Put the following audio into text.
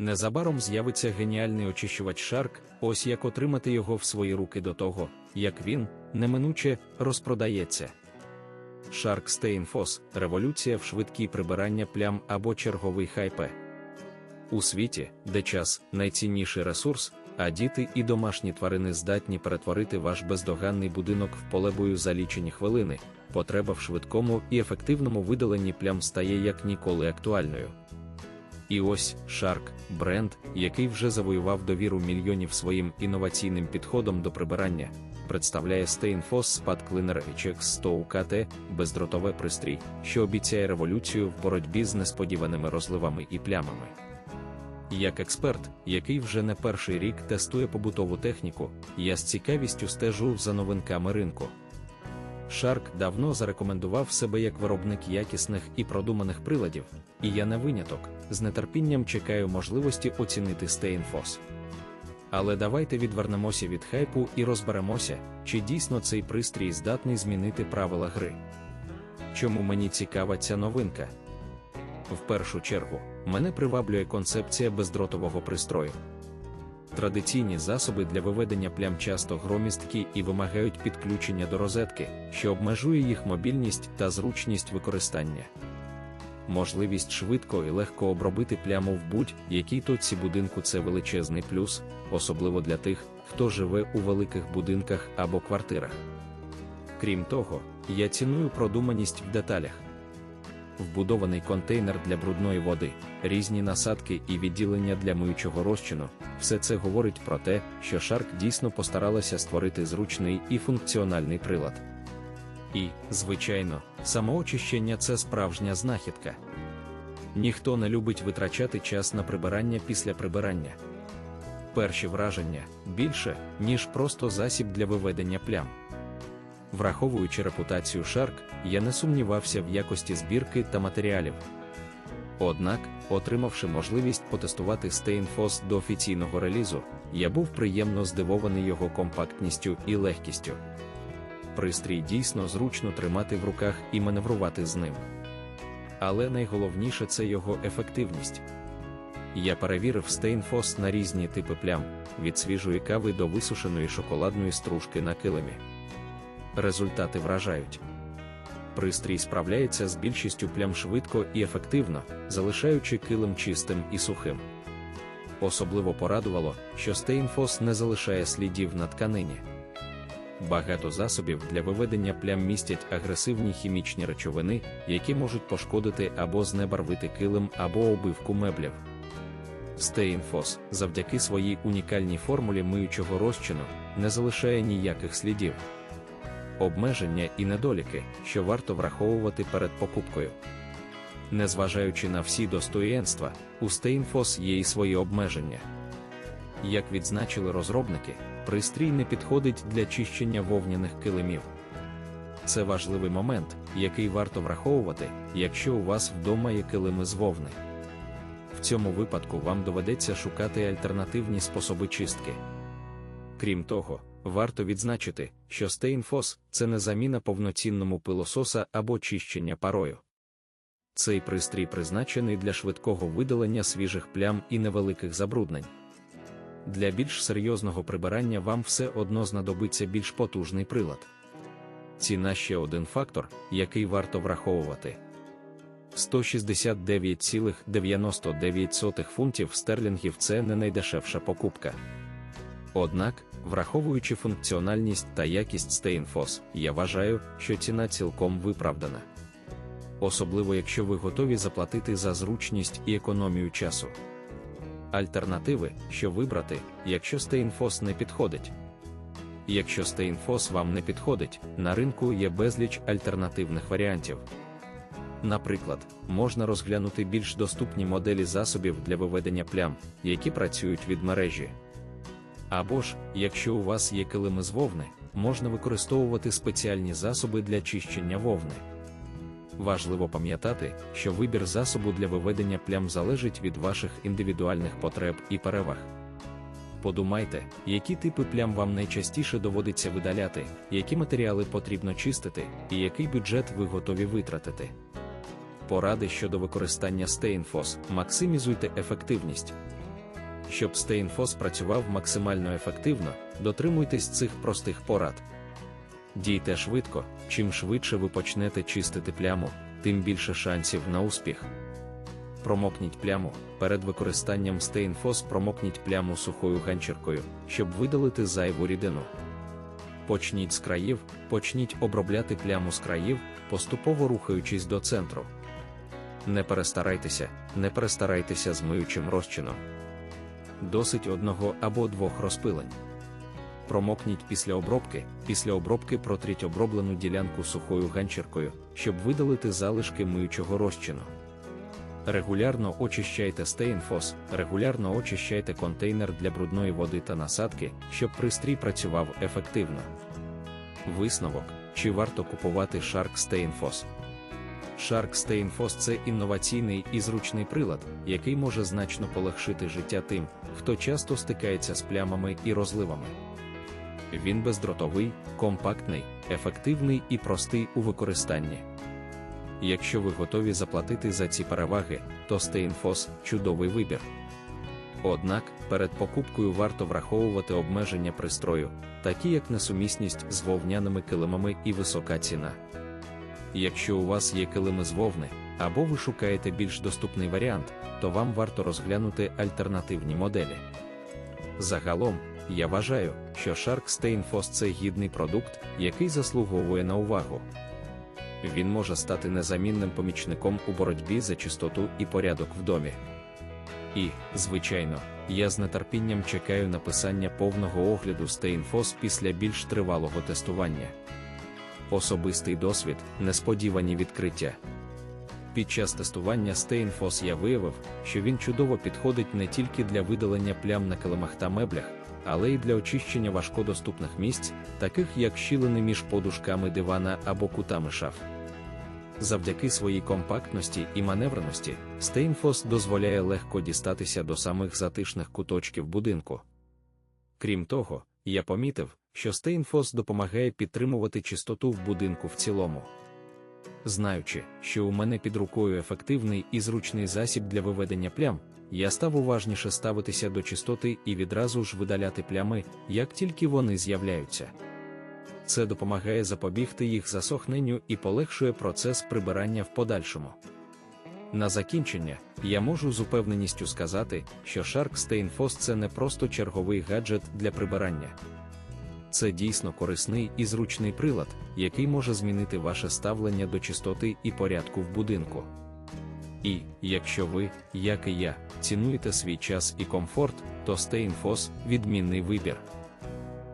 Незабаром з'явиться геніальний очищувач Shark, ось як отримати його в свої руки до того, як він, неминуче, розпродається. Stain Foss – революція в швидкій прибирання плям або черговий хайпе. У світі, де час найцінніший ресурс, а діти і домашні тварини здатні перетворити ваш бездоганний будинок в полебою за лічені хвилини, потреба в швидкому і ефективному видаленні плям стає як ніколи актуальною. І ось Shark – бренд, який вже завоював довіру мільйонів своїм інноваційним підходом до прибирання, представляє StainFoss Spot Cleaner HX100 UKT – бездротове пристрій, що обіцяє революцію в боротьбі з несподіваними розливами і плямами. Як експерт, який вже не перший рік тестує побутову техніку, я з цікавістю стежу за новинками ринку. Shark давно зарекомендував себе як виробник якісних і продуманих приладів, і я не виняток, з нетерпінням чекаю можливості оцінити StainFoss. Але давайте відвернемося від хайпу і розберемося, чи дійсно цей пристрій здатний змінити правила гри. Чому мені цікава ця новинка? В першу чергу, мене приваблює концепція бездротового пристрою. Традиційні засоби для виведення плям часто громісткі і вимагають підключення до розетки, що обмежує їх мобільність та зручність використання. Можливість швидко і легко обробити пляму в будь-якій точці будинку це величезний плюс, особливо для тих, хто живе у великих будинках або квартирах. Крім того, я ціную продуманість в деталях. Вбудований контейнер для брудної води, різні насадки і відділення для миючого розчину все це говорить про те, що Shark дійсно постаралася створити зручний і функціональний прилад. І, звичайно, самоочищення це справжня знахідка. Ніхто не любить витрачати час на прибирання після прибирання. Перші враження більше, ніж просто засіб для виведення плям. Враховуючи репутацію Shark, я не сумнівався в якості збірки та матеріалів. Однак, отримавши можливість потестувати StainFoss до офіційного релізу, я був приємно здивований його компактністю і легкістю. Пристрій дійсно зручно тримати в руках і маневрувати з ним. Але найголовніше це його ефективність. Я перевірив StainFoss на різні типи плям, від свіжої кави до висушеної шоколадної стружки на килимі. Результати вражають. Пристрій справляється з більшістю плям швидко і ефективно, залишаючи килим чистим і сухим. Особливо порадувало, що StainFoss не залишає слідів на тканині. Багато засобів для виведення плям містять агресивні хімічні речовини, які можуть пошкодити або знебарвити килим або обивку меблів. StainFoss, завдяки своїй унікальній формулі миючого розчину, не залишає ніяких слідів. Обмеження і недоліки, що варто враховувати перед покупкою. Незважаючи на всі достоєнства, у StainFoss є і свої обмеження. Як відзначили розробники, пристрій не підходить для чищення вовняних килимів. Це важливий момент, який варто враховувати, якщо у вас вдома є килими з вовни. В цьому випадку вам доведеться шукати альтернативні способи чистки. Крім того, варто відзначити, що StainFoss – це не заміна повноцінному пилососа або чищення парою. Цей пристрій призначений для швидкого видалення свіжих плям і невеликих забруднень. Для більш серйозного прибирання вам все одно знадобиться більш потужний прилад. Ціна ще один фактор, який варто враховувати. 169,99 фунтів стерлінгів це не найдешевша покупка. Однак, враховуючи функціональність та якість StainFoss, я вважаю, що ціна цілком виправдана. Особливо якщо ви готові заплатити за зручність і економію часу. Альтернативи, що вибрати, якщо StainFoss не підходить. Якщо StainFoss вам не підходить, на ринку є безліч альтернативних варіантів. Наприклад, можна розглянути більш доступні моделі засобів для виведення плям, які працюють від мережі. Або ж, якщо у вас є килими з вовни, можна використовувати спеціальні засоби для чищення вовни. Важливо пам'ятати, що вибір засобу для виведення плям залежить від ваших індивідуальних потреб і переваг. Подумайте, які типи плям вам найчастіше доводиться видаляти, які матеріали потрібно чистити, і який бюджет ви готові витратити. Поради щодо використання StainFoss максимізуйте ефективність. Щоб StayInfo працював максимально ефективно, дотримуйтесь цих простих порад. Дійте швидко, чим швидше ви почнете чистити пляму, тим більше шансів на успіх. Промокніть пляму. Перед використанням StayInfo промокніть пляму сухою ганчіркою, щоб видалити зайву рідину. Почніть з країв, почніть обробляти пляму з країв, поступово рухаючись до центру. Не перестарайтеся, не перестарайтеся з миючим розчином. Досить одного або двох розпилень. Промокніть після обробки, після обробки протріть оброблену ділянку сухою ганчіркою, щоб видалити залишки миючого розчину. Регулярно очищайте стейнфос, регулярно очищайте контейнер для брудної води та насадки, щоб пристрій працював ефективно. Висновок: чи варто купувати Shark Steinfos? Shark Steinfos – це інноваційний і зручний прилад, який може значно полегшити життя тим, хто часто стикається з плямами і розливами. Він бездротовий, компактний, ефективний і простий у використанні. Якщо ви готові заплатити за ці переваги, то Steinfos – чудовий вибір. Однак перед покупкою варто враховувати обмеження пристрою, такі як несумісність з вовняними килимами і висока ціна. Якщо у вас є килими з вовни, або ви шукаєте більш доступний варіант, то вам варто розглянути альтернативні моделі. Загалом, я вважаю, що Shark Steinfos – це гідний продукт, який заслуговує на увагу. Він може стати незамінним помічником у боротьбі за чистоту і порядок в домі. І, звичайно, я з нетерпінням чекаю написання повного огляду Steinfos після більш тривалого тестування. Особистий досвід, несподівані відкриття. Під час тестування Steinfos я виявив, що він чудово підходить не тільки для видалення плям на килимах та меблях, але й для очищення важкодоступних місць, таких як щілини між подушками дивана або кутами шаф. Завдяки своїй компактності і маневреності, Steinfos дозволяє легко дістатися до самих затишних куточків будинку. Крім того, я помітив, що Steinfos допомагає підтримувати чистоту в будинку в цілому. Знаючи, що у мене під рукою ефективний і зручний засіб для виведення плям, я став уважніше ставитися до чистоти і відразу ж видаляти плями, як тільки вони з'являються. Це допомагає запобігти їх засохненню і полегшує процес прибирання в подальшому. На закінчення, я можу з упевненістю сказати, що Shark Steinfos – це не просто черговий гаджет для прибирання. Це дійсно корисний і зручний прилад, який може змінити ваше ставлення до чистоти і порядку в будинку. І, якщо ви, як і я, цінуєте свій час і комфорт, то стейнфос – відмінний вибір.